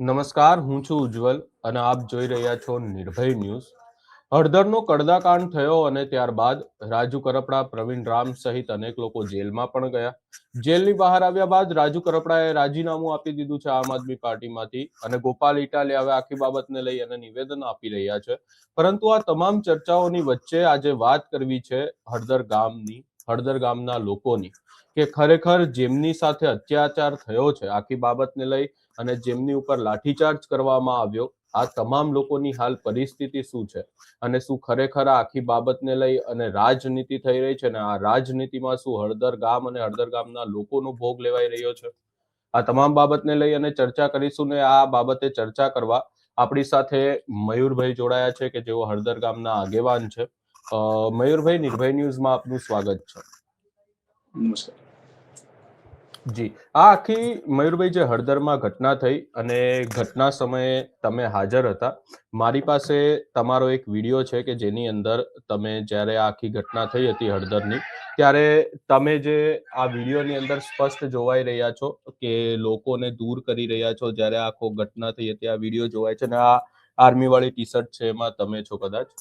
નમસ્કાર, હું છું ઉજ્જવલ અને આપ જોઈ રહ્યા છો નિર્ભય ન્યૂઝ. હળદરનો કડદાકાંડ થયો અને ત્યારબાદ રાજુ કરપડા, પ્રવીણ રામ સહિત અનેક લોકો જેલમાં પણ ગયા. જેલની બહાર આવ્યા બાદ રાજુ કરપડાએ રાજીનામું આપી દીધું છે આમ આદમી પાર્ટીમાંથી અને ગોપાલ ઇટાલે હવે આખી બાબતને લઈ અને નિવેદન આપી રહ્યા છે. પરંતુ આ તમામ ચર્ચાઓની વચ્ચે આજે વાત કરવી છે હળદર ગામની, હળદર ગામના લોકોની કે ખરેખર જેમની સાથે અત્યાચાર થયો છે. આખી બાબતને લઈ અને જેમની ઉપર લાઠીચાર્જ કરવામાં આવ્યો, આ તમામ લોકોની હાલ પરિસ્થિતિ શું છે? અને શું ખરેખર આખી બાબતને લઈ અને રાજનીતિ થઈ રહી છે ને આ રાજનીતિમાં શું હળદર ગામ અને હળદર ગામના લોકોનો ભોગ લેવાઈ રહ્યો છે? આ તમામ બાબતને લઈ અને ચર્ચા કરીશું ને આ બાબતે ચર્ચા કરવા આપણી સાથે મયુરભાઈ જોડાયા છે કે જેઓ હળદર ગામના આગેવાન છે. મયુરભાઈ, નિર્ભય ન્યૂઝમાં આપનું સ્વાગત છે. નમસ્કાર. જી આ આખી મયુરભાઈ જે હળદરમાં ઘટના થઈ અને ઘટના સમયે તમે હાજર હતા, મારી પાસે તમારો એક વીડિયો છે કે જેની અંદર તમે જ્યારે આખી ઘટના થઈ હતી હળદરની, ત્યારે તમે જે આ વિડીયોની અંદર સ્પષ્ટ જોવાઈ રહ્યા છો કે લોકોને દૂર કરી રહ્યા છો જ્યારે આખો ઘટના થઈ હતી, આ વીડિયો જોવાય છે અને આ આર્મી વાળી ટી શર્ટ છે એમાં તમે છો કદાચ.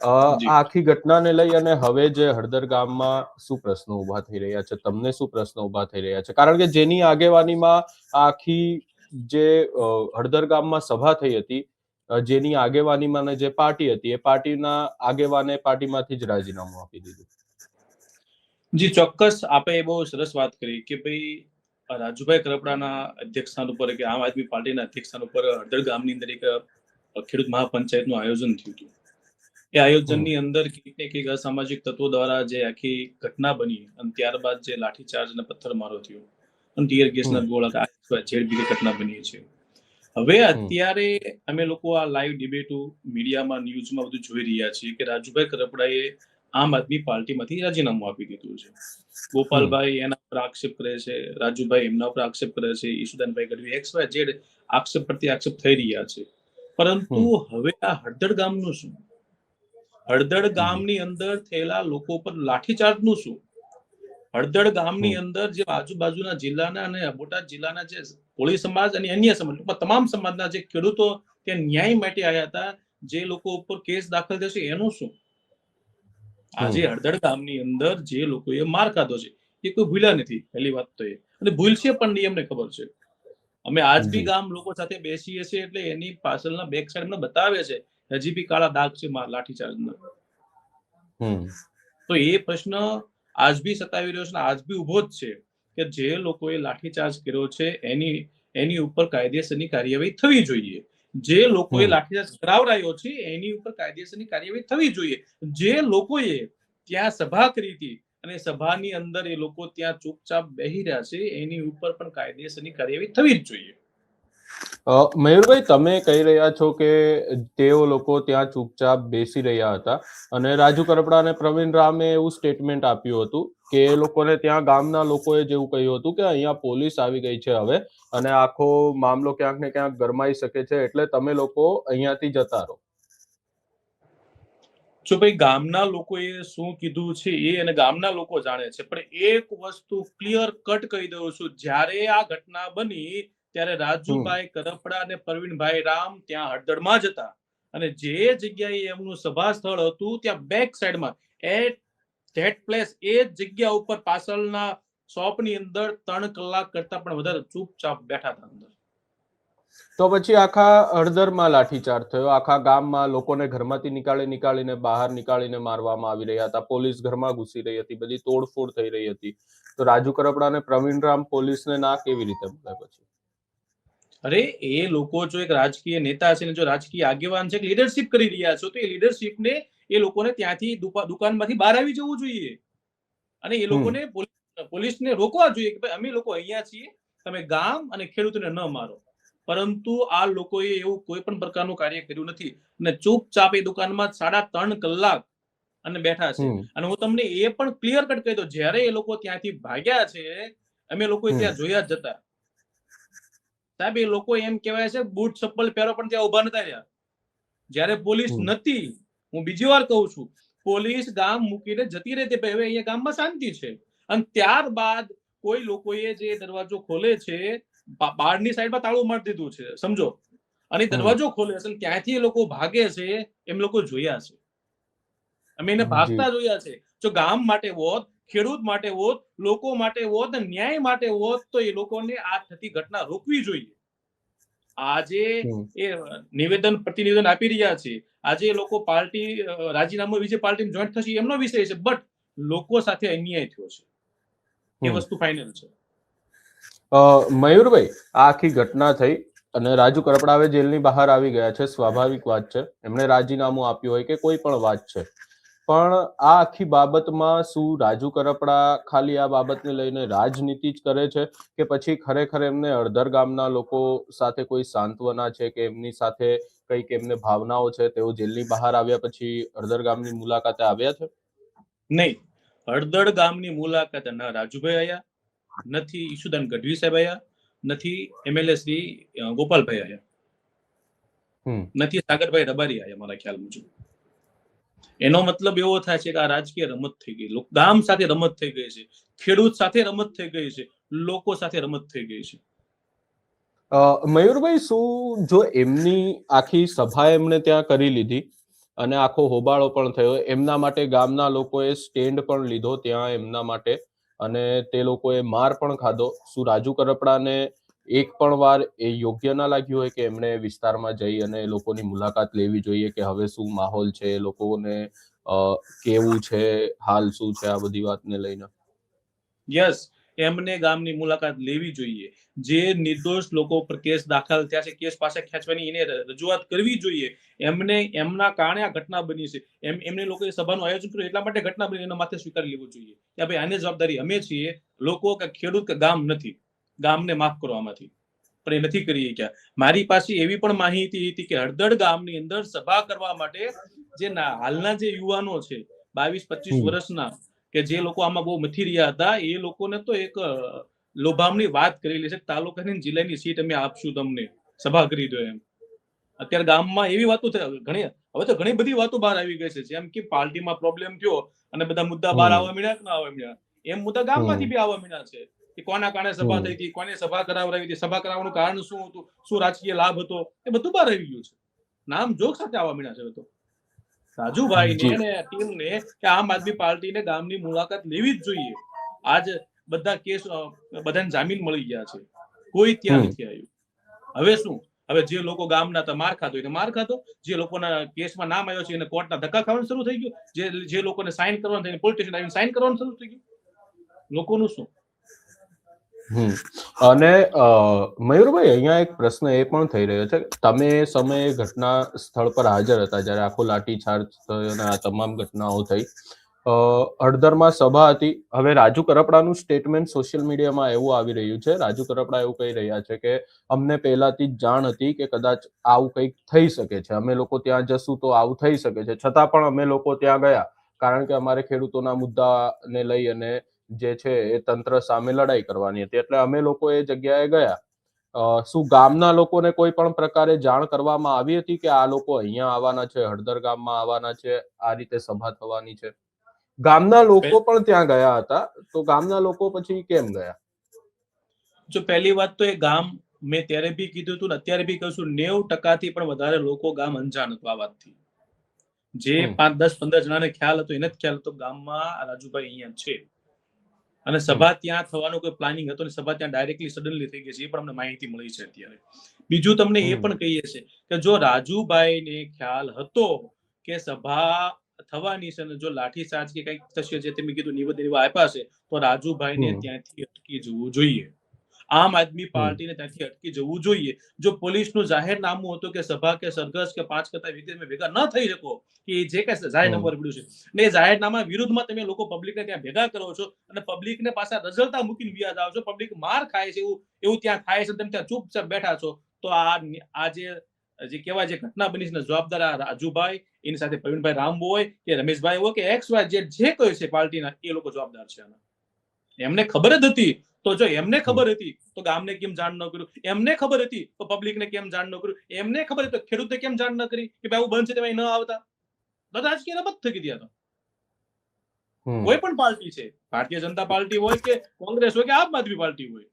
આ આખી ઘટનાને લઈ અને હવે જે હળદર ગામમાં શું પ્રશ્નો ઊભા થઈ રહ્યા છે તમને શું પ્રશ્નો ઊભા થઈ રહ્યા છે? કારણ કે જેની આગેવાનીમાં આખી જે હળદર ગામમાં સભા થઈ હતી જેની આગેવાનીમાં જે પાર્ટી હતી એ પાર્ટીના આગેવાને પાર્ટીમાંથી જ રાજીનામું આપી દીધું. જી ચોક્કસ આપે બહુ સરસ વાત કરી કે ભાઈ રાજુભાઈ કરપડાના અધ્યક્ષસ્થાન ઉપર કે આમ આદમી પાર્ટીના અધ્યક્ષસ્થાન ઉપર હળદર ગામની અંદર એક ખેડૂત મહાપંચાયતનું આયોજન થયું હતું. એ આયોજનની અંદર કંઈક ને કંઈક અસામાજિક તત્વો દ્વારા જે આખી ઘટના બની અને ત્યારબાદ જે લાઠીચાર્જ અને પથ્થરમારો થયો અને ટીયર ગેસના ગોળા અથવા ઘટના બની છે. હવે અત્યારે અમે લોકો આ લાઈવ ડિબેટો મીડિયામાં ન્યૂઝમાં બધું જોઈ રહ્યા છીએ કે રાજુભાઈ કરપડાએ આમ આદમી પાર્ટીમાંથી રાજીનામું આપી દીધું છે. ગોપાલભાઈ એના પર આક્ષેપ કરે છે રાજુભાઈ એમના પર આક્ષેપ કરે છે Isudanbhai Gadhvi X Y Z આક્ષેપ પરથી આક્ષેપ થઈ રહ્યા છે. પરંતુ હવે આ હળદર ગામનું શું? હળદર ગામની અંદર થયેલા લોકો પર લાઠીચાર્જનું શું? હળદળ ગામની અંદર જે આજુબાજુના જિલ્લાના અને બોટાદ જિલ્લાના જે કોળી સમાજ અને અન્ય સમાજ તમામ સમાજના જે ખેડૂતો ત્યાં ન્યાય માટે આવ્યા હતા જે લોકો ઉપર કેસ દાખલ થશે એનું શું? આજે હળદળ ગામની અંદર જે લોકોએ માર ખાધો છે એ કોઈ ભૂલ્યા નથી પહેલી વાત તો એ. અને ભૂલશે પણ નહીં એમને ખબર છે. અમે આજ બી ગામ લોકો સાથે બેસીએ છીએ એટલે એની પાછળના બેક સાઈડ બતાવે છે હજી બી કાળા દાગ છે લાઠીચાર્જના તો એ પ્રશ્ન આજ બી સતાવી રહ્યો છે આજ બી ઊભો જ છે કે જે લોકોએ લાઠીચાર્જ કર્યો છે એની એની ઉપર કાયદેસરની કાર્યવાહી થવી જોઈએ. જે લોકોએ લાઠીચાર્જ કરાવડાયો છે એની ઉપર કાયદેસરની કાર્યવાહી થવી જોઈએ. જે લોકોએ ત્યાં સભા કરી હતી અને સભાની અંદર એ લોકો ત્યાં ચૂપચાપ બેહી રહ્યા છે એની ઉપર પણ કાયદેસરની કાર્યવાહી થવી જ જોઈએ. મયુરભાઈ, તમે કહી રહ્યા છો કે તેઓ લોકો ત્યાં ચૂપચાપ બેસી રહ્યા હતા અને રાજુ કરપડા અને પ્રવીણ રામે એવું સ્ટેટમેન્ટ આપ્યું હતું કે એ લોકોને ત્યાં ગામના લોકોએ જેવું કહ્યું હતું કે અહીંયા પોલીસ આવી ગઈ છે હવે અને આખો મામલો ક્યાંક ને ક્યાંક ગરમાઈ શકે છે એટલે તમે લોકો અહીંયાથી જતા રહો. જો ભાઈ ગામના લોકોએ શું કીધું છે એ અને ગામના લોકો જાણે છે, પણ એક વસ્તુ ક્લિયર કટ કહી દઉં છું. જ્યારે આ ઘટના બની ત્યારે રાજુભાઈ કરપડા અને પ્રવીણભાઈ રામ ત્યાં હળદળમાં જ હતા. અને જે જગ્યાએ એમનું સભા સ્થળ હતું ત્યાં બેક સાઈડમાં એટ ધેટ પ્લેસ એ જ જગ્યા ઉપર પાછળના શોપની અંદર ત્રણ કલાક કરતા પણ વધારે ચૂપચાપ બેઠા હતા અંદર. તો પછી આખા હળદરમાં લાઠીચાર્જ થયો. આખા ગામમાં લોકોને ઘરમાંથી નીકાળી નીકાળીને બહાર નીકાળીને મારવામાં આવી રહ્યા હતા. પોલીસ ઘરમાં ઘૂસી રહી હતી. બધી તોડફોડ થઈ રહી હતી. તો રાજુ કરપડા અને પ્રવીણ રામ પોલીસને ના કેવી રીતે મળે પછી? અરે એ લોકો જો એક રાજકીય નેતા છે ને જો રાજકીય આગેવાન છે લીડરશિપ કરી રહ્યા છો તો એ લીડરશિપને એ લોકોને ત્યાંથી દુકાનમાંથી બહાર આવી જવું જોઈએ. અને એ લોકોને પોલીસને રોકવા જોઈએ કે ભાઈ અમે લોકો અહીંયા છીએ તમે ગામ અને ખેડૂતોને ન મારો. પરંતુ આ લોકોએ એવું કોઈ પણ પ્રકારનું કાર્ય કર્યું નથી. અને ચૂપચાપ એ દુકાનમાં સાડા ત્રણ કલાક અને બેઠા છે. અને હું તમને એ પણ ક્લિયર કટ કહી દઉં જ્યારે એ લોકો ત્યાંથી ભાગ્યા છે અમે લોકો ત્યાં જોયા જ જતા સાહેબ એ લોકો એમ કહેવાય છે બૂટ ચપ્પલ પહેરો પણ ત્યાં ઊભા નતા રહ્યા. જયારે પોલીસ નથી હું બીજી વાર કહું છું પોલીસ ગામ મૂકીને જતી રહે તે હવે અહીંયા ગામમાં શાંતિ છે. અને ત્યારબાદ કોઈ લોકોએ જે દરવાજો ખોલે છે બહારની સાઈડમાં તાળું મારી દીધું છે સમજો? અને દરવાજો ખોલે છે ત્યાંથી એ લોકો ભાગે છે એમ લોકો જોયા છે. અમે એને ભાગતા જોયા છે. જો ગામ માટે હોત ખેડૂત માટે હોત લોકો માટે હોત ન્યાય માટે હોત તો એ લોકોને આ થતી ઘટના રોકવી જોઈએ. આજે એ નિવેદન પ્રતિનિવેદન આપી રહ્યા છે. આજે લોકો પાર્ટી રાજીનામું વિશે પાર્ટી જોઈન્ટ થશે એમનો વિષય છે બટ લોકો સાથે અન્યાય થયો છે. એ વસ્તુ ફાઇનલ છે. મયુરભાઈ આ આખી ઘટના થઈ અને રાજુ કરપડાવે જેલની બહાર આવી ગયા છે સ્વાભાવિક વાત છે. એમણે રાજીનામું આપ્યું હોય કે કોઈ પણ વાત છે. પણ આ આખી બાબતમાં શું રાજુ કરપડા ખાલી આ બાબતને લઈને રાજનીતિ જ કરે છે કે પછી ખરેખર એમને અડધર ગામના લોકો સાથે કોઈ સાંત્વના છે કે એમની સાથે કંઈક એમને ભાવનાઓ છે? તેઓ જેલની બહાર આવ્યા પછી અડધર ગામની મુલાકાતે આવ્યા છે? નહીં. અડધડ ગામની મુલાકાત ન. રાજુભાઈ આયા નથી ઈશુદાન ગઢવી સાહેબ આવ્યા નથી એમએલએ શ્રી ગોપાલભાઈ આયા. હમ. નથી સાગરભાઈ રબારી આયા મારા ખ્યાલ મુજબ. એનો મતલબ એવો થાય છે કે આ રાજકીય રમત થઈ ગઈ. ગામ સાથે રમત થઈ ગઈ છે. ખેડૂત સાથે રમત થઈ ગઈ છે. લોકો સાથે રમત થઈ ગઈ છે. મયુરભાઈ, શું જો એમની આખી સભા એમને ત્યાં કરી લીધી અને આખો હોબાળો પણ થયો, એમના માટે ગામના લોકોએ સ્ટેન્ડ પણ લીધો ત્યાં એમના માટે અને તે લોકોએ માર પણ ખાધો. શું રાજુ કરપડાને એક પણ વાર એ યોગ્ય ના લાગ્યું હોય કે એમણે વિસ્તારમાં જઈ અને લોકોની મુલાકાત લેવી જોઈએ કે હવે શું માહોલ છે લોકોને કેવું છે, હાલ શું છે આ બધી વાતને લઈને? યસ, એમને ગામની મુલાકાત લેવી જોઈએ. જે નિર્દોષ લોકો પર કેસ દાખલ થયા છે, કેસ પાસે ખેંચવાની એને રજૂઆત કરવી જોઈએ. એમને, એમના કારણે આ ઘટના બની છે. એમ, એમને લોકોએ સભાનું આયોજન કર્યું, એટલા માટે ઘટના બની, એના માથે સ્વીકારી લેવું જોઈએ. કે ભાઈ આને જવાબદારી અમે છીએ, લોકો કે ખેડૂત કે ગામ નથી. ગામને માફ કરવામાંથી. પણ એ નથી કરી શક્યા. મારી પાસે એવી પણ માહિતી હતી કે હળદળ ગામની અંદર સભા કરવા માટે જે હાલના જે યુવાનો છે બાવીસ પચીસ વર્ષના કે જે લોકો આમાં બહુ મથી રહ્યા હતા એ લોકોને તો એક લોભામની વાત કરેલી છે તાલુકાની જિલ્લાની સીટ અમે આપશું તમને સભા કરી દો એમ. અત્યારે ગામમાં એવી વાતો ઘણી હવે તો ઘણી બધી વાતો બહાર આવી ગઈ છે જેમ કે પાર્ટીમાં પ્રોબ્લેમ થયો અને બધા મુદ્દા બહાર આવવા મળ્યા કે ના આવવા મળ્યા એમ મુદ્દા ગામમાંથી બી આવવા મળ્યા છે. કે કોના કારણે સભા થઈ હતી કોને સભા કરાવરાવી હતી સભા કરાવવાનું કારણ શું હતું શું રાજકીય લાભ હતો એ બધું બહાર આવી ગયું છે. નામ જોક સાથે આવવા મળ્યા છે તો. રાજુભાઈ ને ટીમ ને કે આમ આદમી પાર્ટીને ગામની મુલાકાત લેવી જ જોઈએ. આજ બધા કેસ બધાને જામીન મળી ગયા છે. કોઈ ત્યાં નથી આવ્યું. હવે શું? હવે જે લોકો ગામના તો માર ખાતો એને માર ખાતો જે લોકોના કેસમાં નામ આવ્યો છે એને કોર્ટના ધક્કા ખાવાનું શરૂ થઈ ગયું. જે જે લોકોને સાઇન કરવાનું થઈને પોલીસ સ્ટેશન આવીને સાઇન કરવાનું શરૂ થઈ ગયું. લોકોનું શું? અને મયુરભાઈ, અહીંયા એક પ્રશ્ન એ પણ થઈ રહ્યો છે. તમે સમયે ઘટના સ્થળ પર હાજર હતા જ્યારે આખો લાઠીચાર્જ થયો અને આ તમામ ઘટનાઓ થઈ. હળદરમાં સભા હતી. હવે રાજુ કરપડાનું સ્ટેટમેન્ટ સોશિયલ મીડિયામાં એવું આવી રહ્યું છે. રાજુ કરપડા એવું કહી રહ્યા છે કે, અમને પહેલાથી જ જાણ હતી કે કદાચ આવું કંઈક થઈ શકે છે. અમે લોકો ત્યાં જશું તો આવું થઈ શકે છે. છતાં પણ અમે લોકો ત્યાં ગયા. કારણ કે અમારે ખેડૂતોના મુદ્દાને લઈ અને જે છે એ તંત્ર સામે લડાઈ કરવાની હતી. એટલે અમે લોકો એ જગ્યાએ ગયા. શું ગામના લોકોને કોઈ પણ પ્રકારે જાણ કરવામાં આવી હતી કે આ લોકો અહીંયા આવવાના છે હળદર ગામમાં આવવાના છે આ રીતે સભા થવાની છે? ગામના લોકો પણ ત્યાં ગયા હતા. તો ગામના લોકો પછી કેમ ગયા? જો પહેલી વાત તો એ ગામ મેં ત્યારે બી કીધું હતું અત્યારે બી કહું છું નેવું ટકાથી પણ વધારે લોકો ગામ અંજાન હતું આ વાતથી. જે પાંચ દસ પંદર જણાને ખ્યાલ હતો એને જ ખ્યાલ હતો ગામમાં રાજુભાઈ અહીંયા છે. અને સભા ત્યાં થવાનું કોઈ પ્લાનિંગ હતો ને સભા ત્યાં ડાયરેક્ટલી સડનલી થઈ ગઈ છે એ પણ અમને માહિતી મળી છે અત્યારે. બીજું તમને એ પણ કહીએ છે કે જો રાજુભાઈને ખ્યાલ હતો કે સભા થવાની છે અને જો લાઠીચાર્જ કે કંઈક થશે જે તમે કીધું નિવેદન એવા આપ્યા છે તો રાજુભાઈને. ત્યાંથી અટકી જવું જોઈએ. આમ આદમી પાર્ટીને ત્યાંથી અટકી જવું જોઈએ. જો પોલીસનું જાહેરનામું હતું કે સભા કે સરઘસ કે પાંચ કરતા તમે ભેગા ન થઈ શકો કે જે કઈ જાહેરનામું પડ્યું છે. ને જાહેરનામા વિરુદ્ધમાં તમે લોકો પબ્લિકને ત્યાં ભેગા કરો છો અને પબ્લિકને પાછા રઝળતા મૂકીને વ્યાજ આવો છો. પબ્લિક માર ખાય છે એવું એવું ત્યાં ખાય છે તમે ત્યાં ચૂપચાપ બેઠા છો. તો આ આ જે જે કેવા જે ઘટના બની છે જવાબદાર આ રાજુભાઈ એની સાથે પ્રવીણભાઈ રામ હોય કે રમેશભાઈ હોય કે એક્સ વાય જે જે કોઈ છે પાર્ટીના એ લોકો જવાબદાર છે આના. એમને ખબર જ હતી. તો જો એમને ખબર હતી તો ગામને કેમ જાણ ન કર્યું? એમને ખબર હતી તો પબ્લિકને કેમ જાણ ન કર્યું? એમને ખબર હતી તો ખેડૂતને કેમ જાણ ન કરી? કે ભાઈ આવું બંધ છે તેમાં ન આવતા? બધા રાજકીય રમત થઈ ગયા કોઈ પણ પાર્ટી છે ભારતીય જનતા પાર્ટી હોય કે કોંગ્રેસ હોય કે આમ આદમી પાર્ટી હોય.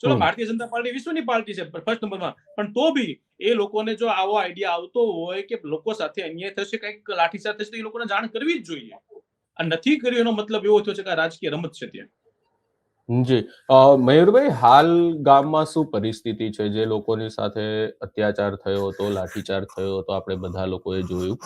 ચલો ભારતીય જનતા પાર્ટી વિશ્વની પાર્ટી છે ફર્સ્ટ નંબરમાં પણ તો બી એ લોકોને જો આવો આઈડિયા આવતો હોય કે લોકો સાથે અન્યાય થશે કંઈક લાઠીચાર્જ થશે તો એ લોકોને જાણ કરવી જ જોઈએ. આ નથી કર્યું એનો મતલબ એવો થયો છે કે રાજકીય રમત છે ત્યાં. જી. મયુરભાઈ, હાલ ગામમાં શું પરિસ્થિતિ છે? જે લોકોની સાથે અત્યાચાર થયો હતો લાઠીચાર થયો હતો, આપણે બધા લોકોએ જોયું.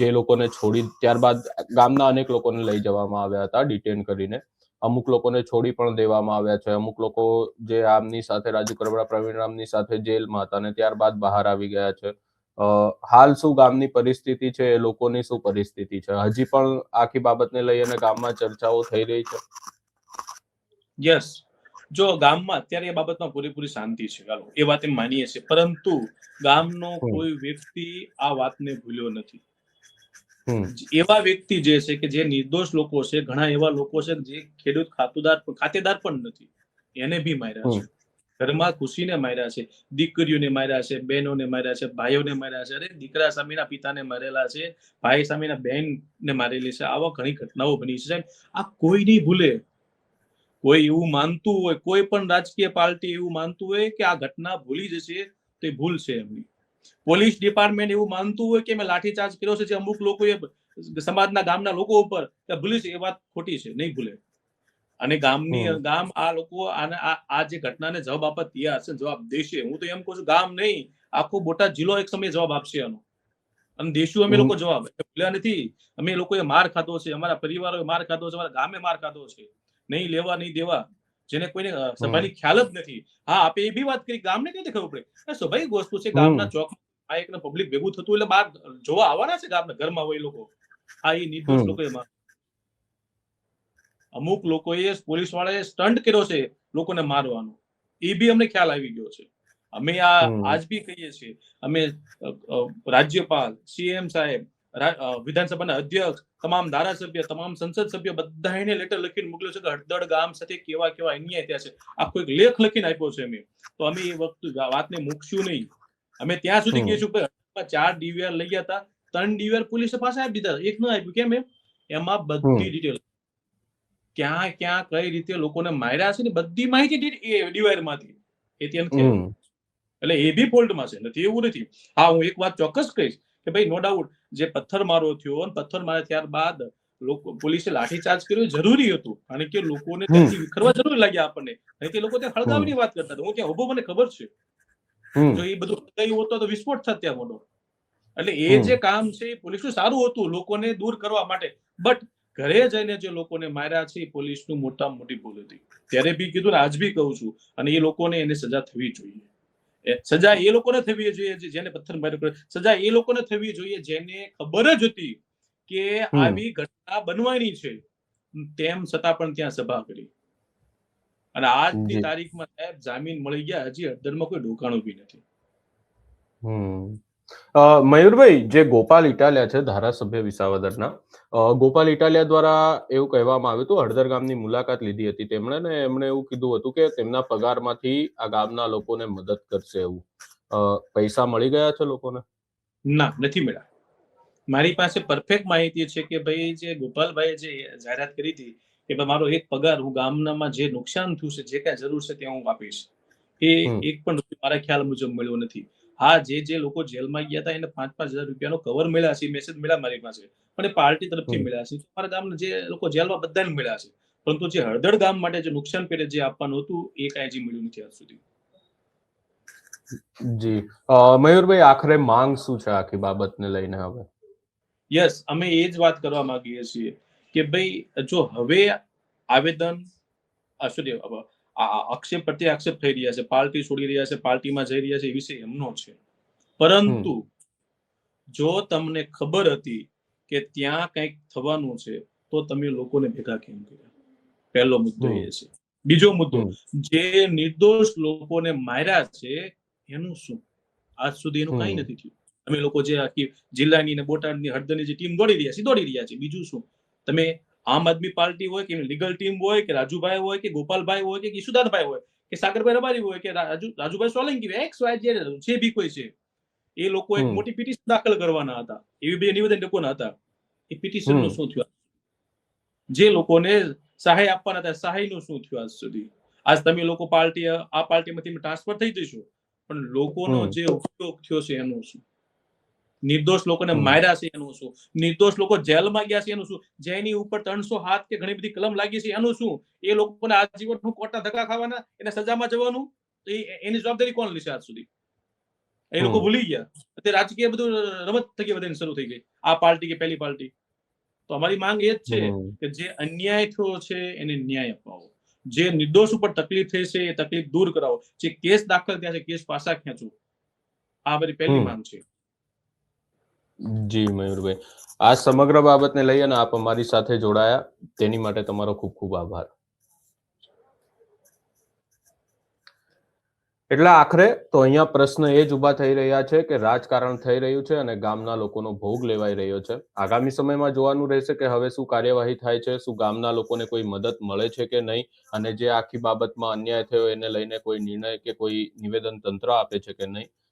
જે લોકોને છોડી ત્યારબાદ ગામના અનેક લોકોને લઈ જવામાં આવ્યા હતા, ડિટેન કરીને. અમુક લોકોને છોડી પણ દેવામાં આવ્યા છે. અમુક લોકો જે આમની સાથે, રાજુ કરબડા પ્રવીણ રામની સાથે જેલમાં હતા અને ત્યારબાદ બહાર આવી ગયા છે. હાલ શું ગામની પરિસ્થિતિ છે? એ લોકોની શું પરિસ્થિતિ છે? હજી પણ આખી બાબતને લઈ અને ગામમાં ચર્ચાઓ થઈ રહી છે? યસ જો ગામમાં અત્યારે એ બાબતમાં પૂરેપૂરી શાંતિ છે ચાલો એ વાત એમ માનીએ છીએ. પરંતુ ગામનો કોઈ વ્યક્તિ આ વાતને ભૂલ્યો નથી. એવા વ્યક્તિ જે છે કે જે નિર્દોષ લોકો છે ઘણા એવા લોકો છે જે ખેડૂત ખાતુદાર ખાતેદાર પણ નથી. એને બી માર્યા છે. ઘરમાં ખુશીને માર્યા છે દીકરીઓને માર્યા છે બહેનોને માર્યા છે ભાઈઓને માર્યા છે. અરે દીકરા સામેના પિતાને મારેલા છે ભાઈ સામેના બહેનને મારેલી છે. આવા ઘણી ઘટનાઓ બની છે. આ કોઈ નહીં ભૂલે. કોઈ એવું માનતું હોય કોઈ પણ રાજકીય પાર્ટી એવું માનતું હોય કે આ ઘટના ભૂલી જશે તો એ ભૂલ છે એમની. પોલીસ ડિપાર્ટમેન્ટ એવું માનતું હોય કે મેં લાઠીચાર્જ કર્યો છે જે અમુક લોકોએ સમાજના ગામના લોકો ઉપર ભૂલી છે એ વાત ખોટી છે નહીં ભૂલે. અને ગામની ગામ આ લોકો આને આ જે ઘટનાને જવાબ આપવા તૈયાર છે જવાબ દેશે. હું તો એમ કહું છું ગામ નહીં આખો બોટાદ જિલ્લો એક સમયે જવાબ આપશે આનો. અને દેશું અમે લોકો જવાબ. ભૂલ્યા નથી. અમે લોકોએ માર ખાધો છે અમારા પરિવારોએ માર ખાધો છે અમારા ગામે માર ખાધો છે. નહીં લેવા નહીં દેવા જેને કોઈને સભાની ખ્યાલ જ નથી. હા આપે એ બી વાત કરી ગામને કઈ ખબર પડે? સ્વાભાવિક વસ્તુ છે ગામના ચોક આ એક પબ્લિક ભેગું થતું એટલે બહાર જોવા આવવાના છે ગામના ઘરમાં હોય લોકો. હા એ નિર્દોષ લોકો એમાં. અમુક લોકોએ પોલીસ વાળાએ સ્ટન્ટ કર્યો છે લોકોને મારવાનો. એ બી અમને ખ્યાલ આવી ગયો છે. અમે આ આજ બી કહીએ છીએ. અમે રાજ્યપાલ સીએમ સાહેબ વિધાનસભાના અધ્યક્ષ તમામ ધારાસભ્ય તમામ સંસદ સભ્ય બધાને લેટર લખીને મોકલ્યો છે કે હળદળ ગામ સાથે કેવા કેવા અન્યાય થયા છે. આખો એક લેખ લખીને આપ્યો છે અમે તો અમે એ વખતે વાતને મૂકશું નહીં. અમે ત્યાં સુધી કહીશું કે ચાર ડીવીઆર લઈ ગયા હતા. ત્રણ ડીવીઆર પોલીસે પાસે આપી દીધા. એક ન આપ્યું. કેમ એમ? એમાં બધી ડિટેલ ક્યાં ક્યાં કઈ રીતે લોકોને માર્યા છે ને બધી માહિતી ડીવાયરમાંથી. એ ત્યાં નથી એટલે એ બી ફોલ્ટમાં છે. નથી એવું નથી. હા હું એક વાત ચોક્કસ કહીશ કે ભાઈ નો ડાઉટ જે પથ્થરમારો થયો અને પથ્થર માર્યા ત્યારબાદ લોકો પોલીસે લાઠીચાર્જ કર્યો. જરૂરી હતું. કારણ કે લોકોને ત્યાંથી વિખરવા જરૂર લાગ્યા આપણને. નહીં કે લોકો ત્યાં હળગાવની વાત કરતા હતા. હું ત્યાં ઊભો મને ખબર છે? જો એ બધું હળગાવ્યું હોત તો વિસ્ફોટ થાત ત્યાં મોટો એટલે એ જે કામ છે એ પોલીસનું સારું હતું લોકોને દૂર કરવા માટે. બટ ઘરે જઈને જે લોકોને માર્યા છે એ પોલીસનું મોટામાં મોટી ભૂલ હતી. ત્યારે બી કીધું ને આજ બી કહું છું. અને એ લોકોને એને સજા થવી જોઈએ. સજા એ લોકોને થવી જોઈએ જેને પથ્થર માર્યો કરે સજા એ લોકોને થવી જોઈએ જેને ખબર જ હતી કે આવી ઘટના બનવાની છે. તેમ છતાં પણ ત્યાં સભા કરી. અને આજની તારીખમાં સાહેબ જામીન મળી ગયા હજી અડદરમાં કોઈ ઢોકાણું બી નથી. હમ. મયુરભાઈ જે ગોપાલ ઇટાલિયા છે ધારાસભ્ય વિસાવદરના ગોપાલ ઇટાલિયા દ્વારા એવું કહેવામાં આવ્યું હતું હળદર ગામની મુલાકાત લીધી હતી તેમણે ને એમણે એવું કીધું હતું કે તેમના પગારમાંથી આ ગામના લોકોને મદદ કરશે એવું. પૈસા મળી ગયા છે લોકોને? ના નથી મળ્યા. મારી પાસે પરફેક્ટ માહિતી છે કે ભાઈ જે ગોપાલભાઈએ જે જાહેરાત કરી હતી કે મારો એક પગાર હું ગામનામાં જે નુકસાન થયું છે જે કાંઈ જરૂર છે તે હું આપીશ. એ એક પણ મારા ખ્યાલ મુજબ મળ્યો નથી. હા જે જે લોકો જેલમાં ગયા હતા એને પાંચ પાંચ હજાર રૂપિયાનો કવર મળ્યા છે મેસેજ મળ્યા મારી પાસે. પણ એ પાર્ટી તરફથી મળ્યા છે. મારા ગામના જે લોકો જેલમાં બધાને મળ્યા છે. પરંતુ જે હળદળ ગામ માટે જે નુકસાન પેટે જે આપવાનું હતું એ કાંઈ હજી મળ્યું નથી આજ સુધી. જી. મયુરભાઈ આખરે માંગ શું છે આખી બાબતને લઈને હવે? યસ અમે એ જ વાત કરવા માંગીએ છીએ કે ભાઈ જો હવે આવેદન સોરી આક્ષેપ પ્રત્યે આક્ષેપ થઈ રહ્યા છે પાર્ટી છોડી રહ્યા છે પાર્ટીમાં જઈ રહ્યા છે એ વિષય એમનો છે. પરંતુ જો તમને ખબર હતી કે ત્યાં કંઈક થવાનું છે તો તમે લોકોને ભેગા કેમ કર્યા? પહેલો મુદ્દો એ છે. બીજો મુદ્દો જે નિર્દોષ લોકોને માર્યા છે એનું શું? આજ સુધી એનું કઈ નથી થયું. અમે લોકો જે આખી જિલ્લાની ને બોટાદની હળદરની જે ટીમ દોડી રહ્યા છે દોડી રહ્યા છે. બીજું શું? તમે આમ આદમી પાર્ટી હોય કે લીગલ ટીમ હોય કે રાજુભાઈ હોય કે ગોપાલભાઈ હોય કે ઈશુદાનભાઈ હોય કે સાગરભાઈ રબારી હોય કે રાજુ રાજુભાઈ સોલંકી હોય એક્સ વાય જે જે બી કોઈ છે. એ લોકો એક મોટી પિટિશન દાખલ કરવાના હતા. એવી બે નિવેદન લોકોના હતા. એ પિટિશનનું શું થયું જે લોકોને સહાય આપવાના હતા સહાયનું શું થયું આજ સુધી? આજ તમે લોકો પાર્ટી આ પાર્ટીમાંથી ટ્રાન્સફર થઈ જઈશું પણ લોકોનો જે ઉપયોગ થયો છે એનું શું? નિર્દોષ લોકોને માર્યા છે એનું શું? નિર્દોષ લોકો જેલમાં ગયા છે એનું શું? જેની ઉપર ત્રણસો હાથ કે ઘણી બધી કલમ લાગી છે એનું શું? એ લોકોને આજીવન કોર્ટના ધક્કા ખાવાના? એને સજામાં જવાનું? તો એની જવાબદારી કોણ લેશે આજ સુધી? એ લોકો ભૂલી ગયા. અત્યારે રાજકીય બધું રમત થકી બધાની શરૂ થઈ ગઈ. આ પાર્ટી કે પહેલી પાર્ટી? તો અમારી માંગ એ જ છે કે જે અન્યાય થયો છે એને ન્યાય અપાવો. જે નિર્દોષ ઉપર તકલીફ થઈ છે એ તકલીફ દૂર કરાવો. જે કેસ દાખલ થયા છે કેસ પાછા ખેંચો. આ મારી પહેલી માંગ છે. જી, મયુરભાઈ. આ સમગ્ર બાબતને લઈ અને આપ અમારી સાથે જોડાયા. તેની માટે તમારો ખૂબ ખૂબ આભાર. એટલે આખરે તો અહીંયા પ્રશ્ન એ જ ઊભા થઈ રહ્યા છે કે રાજકારણ થઈ રહ્યું છે અને ગામના લોકોનો ભોગ લેવાઈ રહ્યો છે. આગામી સમયમાં જોવાનું રહેશે કે હવે શું કાર્યવાહી થાય છે, શું ગામના લોકોને કોઈ મદદ મળે છે કે નહીં, અને જે આખી બાબતમાં અન્યાય થયો એને લઈને કોઈ નિર્ણય કે કોઈ નિવેદન તંત્ર આપે છે કે નહીં.